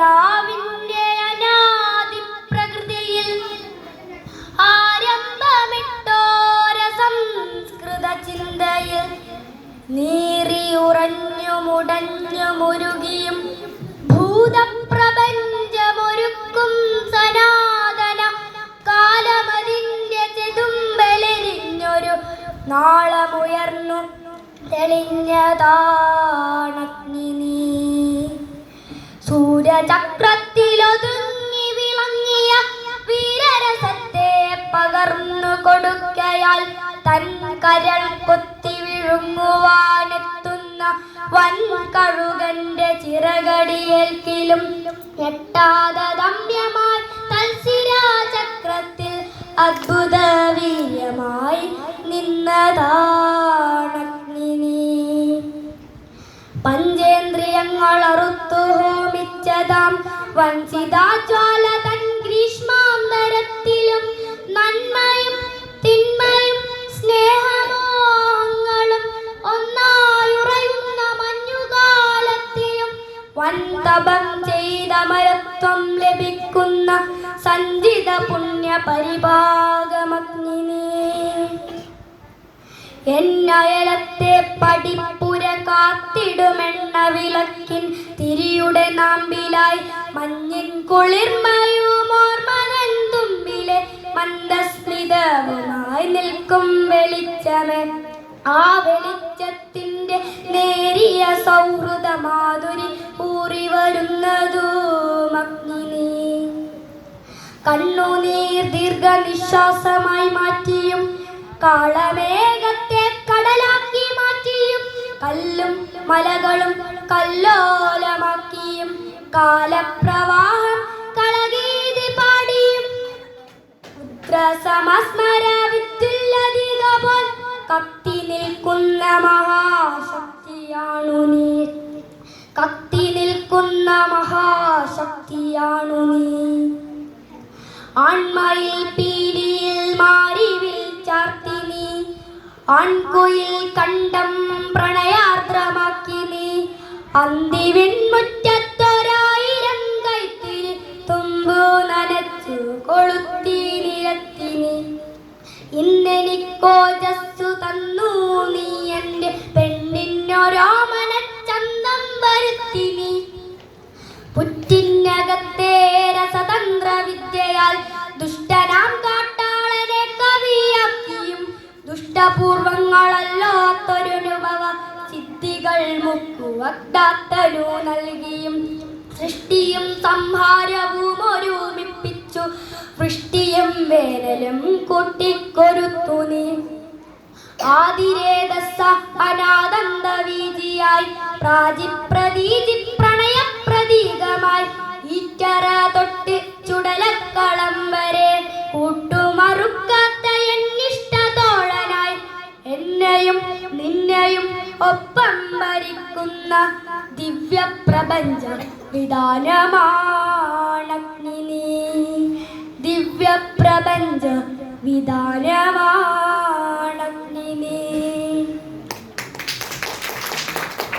ആദിരാവിന്റെ അനാദി പ്രകൃതിയിൽ ആരംഭമിട്ടോര സംസ്കൃത ചിന്തയിൽ നീറിയുറഞ്ഞു മുടഞ്ഞു മുരുകിയും ഭൂതപ്രപഞ്ചമൊരുക്കും സനാതന കാലമതിന്റെ ചെതുമ്പലെരിഞ്ഞൊരു നാളമുയർന്നു തെളിഞ്ഞതാണഗ്നി നീ സൂര്യചക്രത്തിലൊതുങ്ങി വിളങ്ങിയ വീരരസത്തെ പകർന്നു കൊടുക്കയാൽ തൻ കരൾ കൊത്തി വിഴുങ്ങുവാനെത്തുന്ന വൻ കഴുകന്റെ ചിറകടിയേൽക്കിലും എട്ടാതെ ദമ്യമായി തൽശിരാചക്രത്തിൽ അദ്ഭുത വീര്യമായി നിന്നതാണഗ്നി പഞ്ചേന്ദ്രിയങ്ങൾ അറുത്തു ഹോമിച്ചതാം വഞ്ചിതാജ്വാല തൻ ഗ്രീഷ്മാന്തരത്തിലും നന്മയും തിന്മയും സ്നേഹമോഹങ്ങളും ഒന്നായുറയുന്ന മഞ്ഞുകാലത്തിലും വൻതപം ചെയ്ത മരത്വം ലഭിക്കുന്ന സഞ്ചിത പുണ്യ പരിഭാഗമഗ്നി നീ എന്നയലത്തെ പടിപ്പുര കാത്തിടുമെണ്ണ വിളക്കിൻ തിരിയുടെ നാമ്പിലായി മഞ്ഞിൻ കുളിർമയുമോർമകൻ തുമ്പിലെ മന്ദസ്മിതവുമായി നിൽക്കും വെളിച്ചമേ. ആ വെളിച്ചത്തിന്റെ നേരിയ സൗഹൃദ മാധുരി ഊറി വരുന്നതും കണ്ണുനീർ ദീർഘനിശ്വാസമായി മാറ്റിയും കാളമേഘത്തെ മലകളും കല്ലോലമാക്കിയും കാലപ്രവാഹം കളഗീതി പാടിയും. രുദ്രസമസ്മര വിത്തുല്ലധിക പോൽ കത്തി നിൽക്കുന്ന മഹാശക്തിയാണു നീ. കത്തി നിൽക്കുന്ന മഹാശക്തിയാണു നീ. ആൺമയിൽ പീലിയിൽ മാറിവിൽ ചാർത്തി നീ. ആൺകുയിൽ കണ്ടം നീ അന്തിവിൺമുറ്റത്തൊരായിരം കൈത്തിരി തുമ്പു നനച്ചു കൊളുത്തി നിരത്തി ഇന്നെനിക്കോ ഇന്നെനിക്കോജസ്സു തന്നു നീ എന്റെ മുക്കുവക്താത്തനു നൽകിയും സൃഷ്ടിയും സംഹാരവും ഒരുമിപ്പിച്ചു. വൃഷ്ടിയും വേനലും കൂട്ടിക്കൊരുത്തു നീ. ആതിരേതസ അനാദന്ത വീതിയായി പ്രാജിപ്രതീജി പ്രണയ ദിവ്യപ്രപഞ്ച വിധാനമാണഗ്നി ദിവ്യപ്രപഞ്ച വിധാനമാ